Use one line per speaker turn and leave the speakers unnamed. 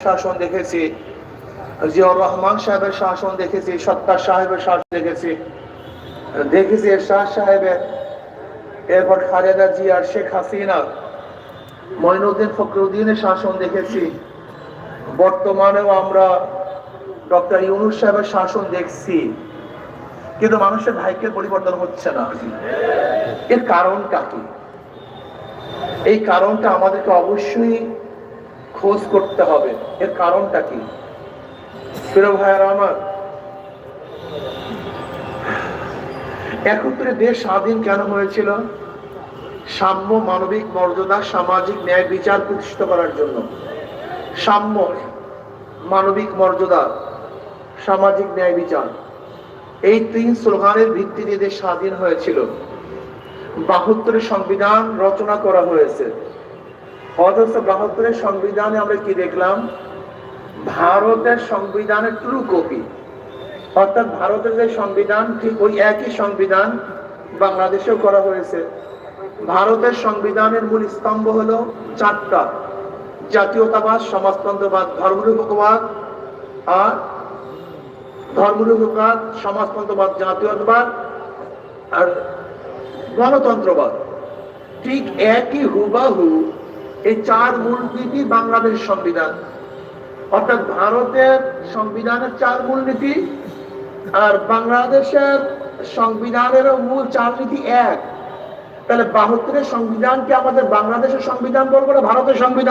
শাসন দেখেছি, জিয়াউর রহমান সাহেবের শাসন দেখেছি, সত্তার সাহেবের শাসন দেখেছি। দেখেছি এরশাদ সাহেবের, এরপর খালেদা জিয়ার শেখ হাসিনা, মঈনুদ্দিন ফখরুদ্দিনের শাসন দেখেছি। বর্তমানেও আমরা ডক্টর ইউনুস সাহেবের শাসন দেখছি। কিন্তু মানুষের ভাগ্যের পরিবর্তন হচ্ছে না। এর কারণটা কি? এই কারণটা আমাদেরকে অবশ্যই খোঁজ করতে হবে। এর কারণটা কি? প্রিয় ভাইয়ারা আমার, একত্রে দেশ স্বাধীন কেন হয়েছিল? সাম্য মানবিক মর্যাদা, সামাজিক ন্যায় বিচার প্রতিষ্ঠিত করার জন্য। সাম্য মানবিক মর্যাদা, সামাজিক ন্যায় বিচার। এই তিন স্লোগানের ভিত্তিতে দেশ স্বাধীন হয়েছিল। বাহাত্তরের সংবিধান রচনা করা হয়েছে। অথচ বাহাত্তরের সংবিধানে আমরা কি দেখলাম? ভারতের সংবিধানের ট্রু কপি অর্থাৎ ভারতের যে সংবিধান, ঠিক ওই একই সংবিধান বাংলাদেশেও করা হয়েছে। ভারতের সংবিধানের মূল স্তম্ভ হলো চারটা। জাতীয়তাবাদ, সমাজতন্ত্রবাদ, ধর্মনিরপেক্ষবাদ আর ধর্মনিরপেক্ষবাদ, সমাজতন্ত্রবাদ, জাতীয়তাবাদ আর গণতন্ত্রবাদ। ঠিক একই হুবাহু এই চার মূলনীতি বাংলাদেশ সংবিধান। অর্থাৎ ভারতের সংবিধানের চার মূল নীতি আর বাংলাদেশের সংবিধানের মূল চার নীতি এক। তাহলে বাহাত্তরের সংবিধানকে আমাদের বাংলাদেশের সংবিধান বলব না ভারতের সংবিধান?